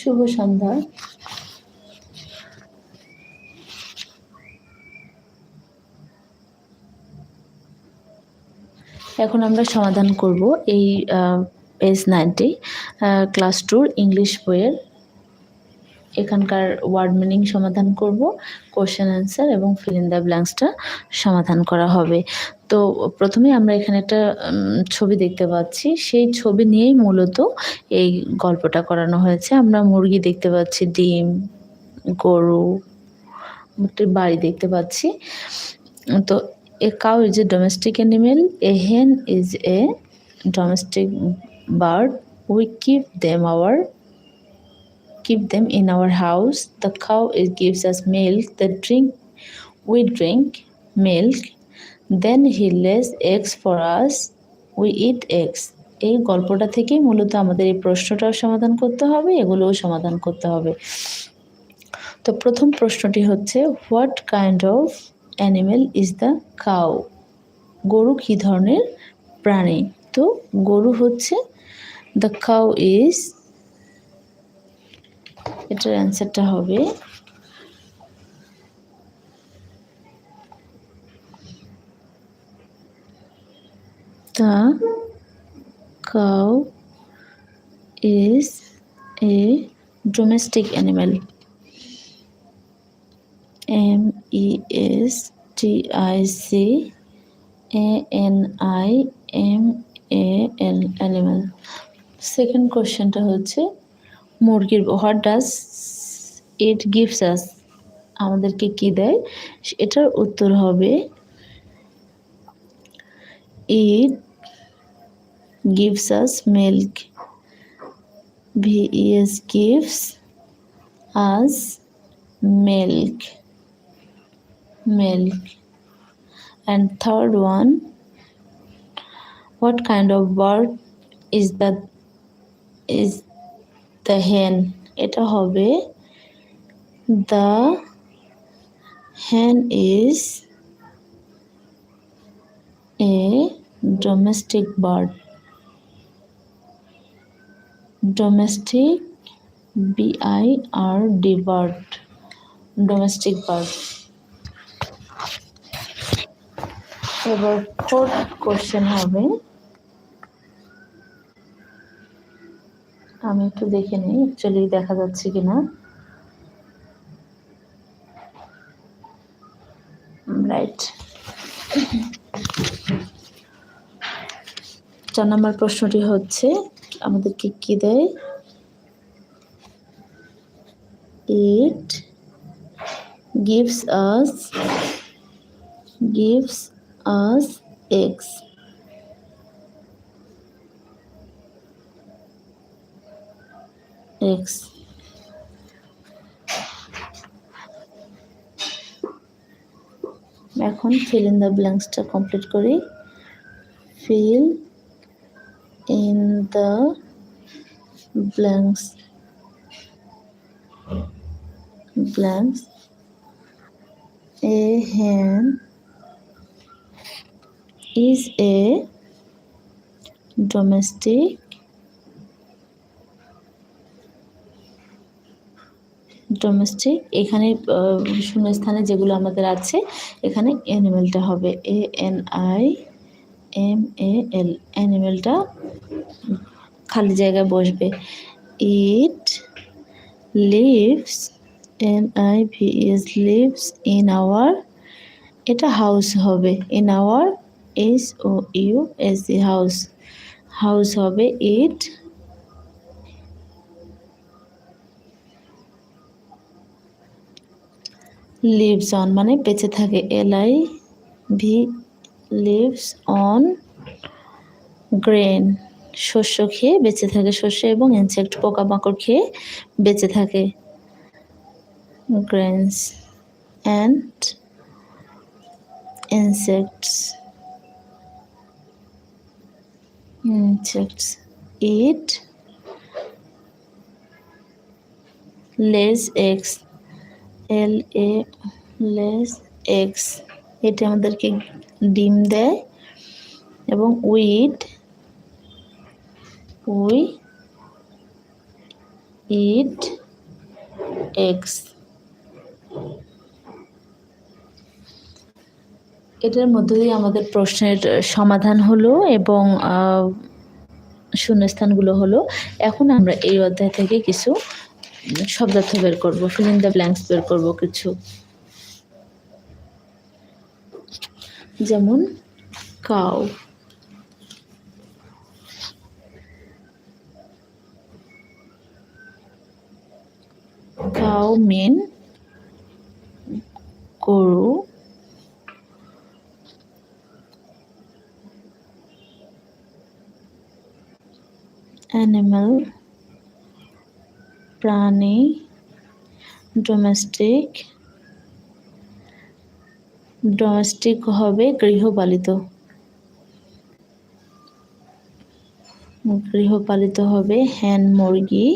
শুভ সন্ধ্যা। এখন আমরা সমাধান করব এই পেজ নাইনটি ক্লাস টুর ইংলিশ বইয়ের। এখানকার ওয়ার্ড মিনিং সমাধান করব, কোশ্চেন অ্যান্সার এবং ফিল ইন দ্য ব্ল্যাঙ্কসটা সমাধান করা হবে। তো প্রথমে আমরা এখানে একটা ছবি দেখতে পাচ্ছি সেই ছবি নিয়েই মূলত এই গল্পটা করানো হয়েছে আমরা মুরগি দেখতে পাচ্ছি, ডিম, গরু, একটি বাড়ি দেখতে পাচ্ছি তো a cow is a domestic animal a hen is a domestic bird we keep them our keep them in our house. The cow it gives us milk. The drink, we drink milk. Then he lays eggs for us. We eat eggs. এই গল্পটা থেকেই মূলত আমাদের এই প্রশ্নটাও সমাধান করতে হবে, এগুলোও সমাধান করতে হবে তো প্রথম প্রশ্নটি হচ্ছে what kind of animal is the cow গরু কী ধরনের প্রাণী তো গরু হচ্ছে দ্য কাউ ইজ এটার অ্যান্সারটা হবে The cow is a domestic animal. M E S T I C A N I M A L, animal. Second কোশ্চেনটা হচ্ছে, মুরগির what does it gives us আমাদেরকে কি দেয় এটার উত্তর হবে ইট gives us milk vs gives us milk milk and third one what kind of bird is that is the hen এটা হবে the hen is a domestic bird domestic b i r d bird domestic bird এবার fourth question হবে। আমি একটু দেখে নিই actually দেখা যাচ্ছে কিনা। রাইট চার নম্বর প্রশ্নটি হচ্ছে আমাদেরকে কি দেয়? It gives us gives us eggs eggs এখন ফিল ইন দ্য ব্ল্যাঙ্কসটা কমপ্লিট করি fill in the blanks blanks a hen is a domestic domestic এখানে শূন্যস্থানে যেগুলো আমাদের আছে, এখানে অ্যানিমেলটা হবে। A N I M A L অ্যানিমেলটা খালি জায়গায় বসবে। It lives N I V S lives in our এটা হাউস হবে। In our S O U S the house house হবে ইট লিভস অন মানে বেঁচে থাকে। L I V lives on grain শস্য খেয়ে বেঁচে থাকে। শস্য এবং ইনসেক্ট পোকামাকড় খেয়ে বেঁচে থাকে। Grains and insects. insects eat lays eggs. L A lays eggs এটা আমাদেরকে ডিম দেয় এবং উইড উই, ইট এক্স এটার মধ্য দিয়ে আমাদের প্রশ্নের সমাধান হলো এবং শূন্যস্থানগুলো হলো। এখন আমরা এই অধ্যায় থেকে কিছু শব্দার্থ বের করব ফিলিং দ্য ব্ল্যাঙ্কস বের করব কিছু। যেমন কাউ কাউ মেন গরু। অ্যানিম্যাল প্রাণী ডোমেস্টিক ডোমেস্টিক হবে গৃহপালিত। গৃহপালিত হবে হ্যান মুরগি।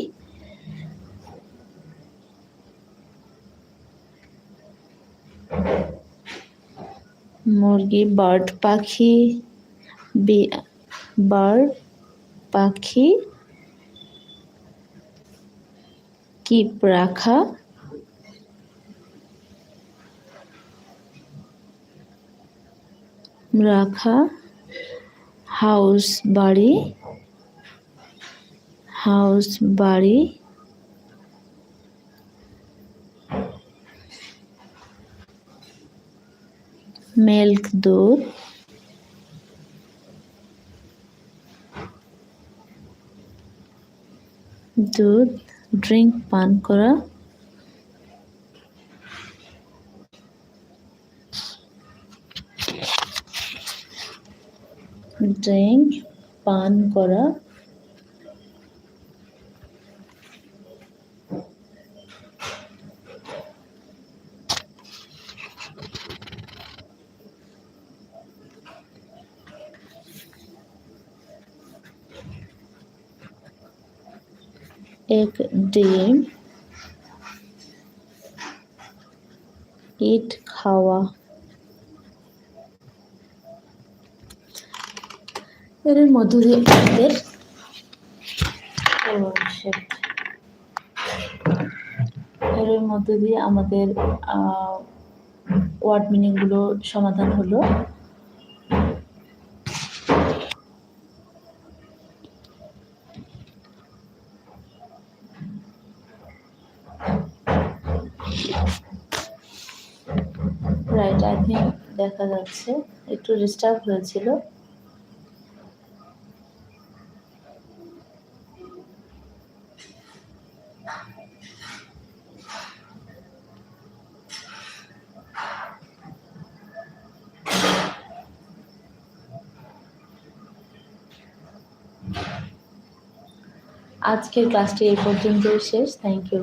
মুরগি বার্ড পাখি বার্ড পাখি কিপ রাখা রাখা হাউস বাড়ি হাউস বাড়ি মিল্ক দুধ দুধ ড্রিঙ্ক পান করা ড্রিঙ্ক পান করা। এক ডিম ইট খাওয়া। এর মধ্য দিয়ে আমাদের এর মধ্য দিয়ে আমাদের ওয়ার্ড মিনিংগুলো সমাধান হলো। রাইট আই থিঙ্ক দেখা যাচ্ছে। একটু ডিস্টার্ব হয়েছিল। আজকের ক্লাসটি এই পর্যন্তই শেষ থ্যাংক ইউ